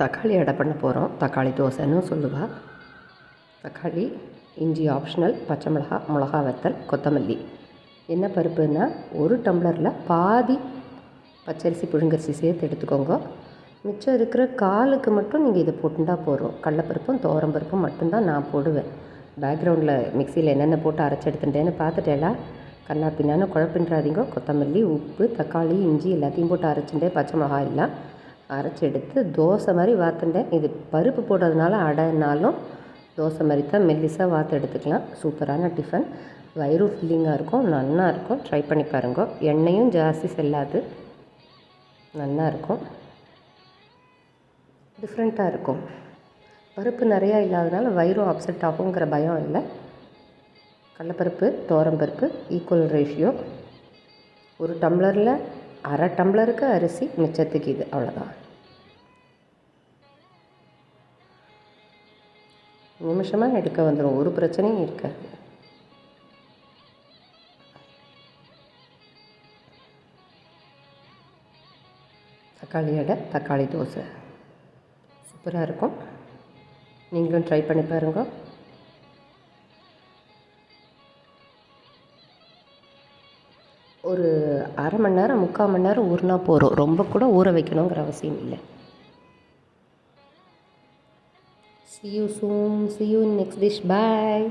தக்காளி அடை பண்ண போகிறோம் தக்காளி தோசைன்னு சொல்லுவா. தக்காளி இஞ்சி ஆப்ஷனல் பச்சை மிளகா மிளகா வத்தல் கொத்தமல்லி. என்ன பருப்புன்னா ஒரு டம்ளரில் பாதி பச்சரிசி புழுங்கரிசி சேர்த்து எடுத்துக்கோங்க. மிச்சம் இருக்கிற காலுக்கு மட்டும் நீங்கள் இதை போட்டுண்டா போகிறோம் கடலப்பருப்பும் பருப்பும் மட்டும்தான் நான் போடுவேன். பேக்ரவுண்டில் மிக்சியில் என்னென்ன போட்டு அரைச்சி எடுத்துட்டேன்னு பார்த்துட்டேலா கண்ணா பின்னான்னு குழப்பின்றாதீங்க. கொத்தமல்லி உப்பு தக்காளி இஞ்சி எல்லாத்தையும் போட்டு அரைச்சிட்டேன் பச்சை மிளகா எல்லாம் அரைச்சி எடுத்து தோசை மாதிரி வாத்துட்டேன். இது பருப்பு போடுறதுனால அடைனாலும் தோசை மாதிரி தான் மெல்லிசாக வாத்து எடுத்துக்கலாம். சூப்பரான டிஃபன். வயிறும் ஃபில்லிங்காக இருக்கும். நல்லா இருக்கும். ட்ரை பண்ணி பாருங்க. எண்ணெயும் ஜாஸ்தி செல்லாது. நல்லா இருக்கும். டிஃப்ரெண்ட்டாக இருக்கும். பருப்பு நிறையா இல்லாதனால வயிறும் அப்செட் ஆகுங்கிற பயம் இல்லை. கடலப்பருப்பு பருப்பு ஈக்குவல் ரேஷியோ ஒரு டம்ளரில் அரை டம்ளருக்கு அரிசி மிச்சத்துக்கு இது அவ்வளோதான் நிமிஷமாக எடுக்க வந்துடும் ஒரு பிரச்சனையும் இருக்காது. தக்காளி அடை தக்காளி தோசை. சூப்பராக இருக்கும். நீங்களும் ட்ரை பண்ணி பாருங்க. ஒரு அரை மணி நேரம் முக்கால் மணி நேரம் ஊறினா போகிறோம் ரொம்ப கூட ஊற வைக்கணுங்கிற அவசியம் இல்லை See you soon. See you in next dish. Bye.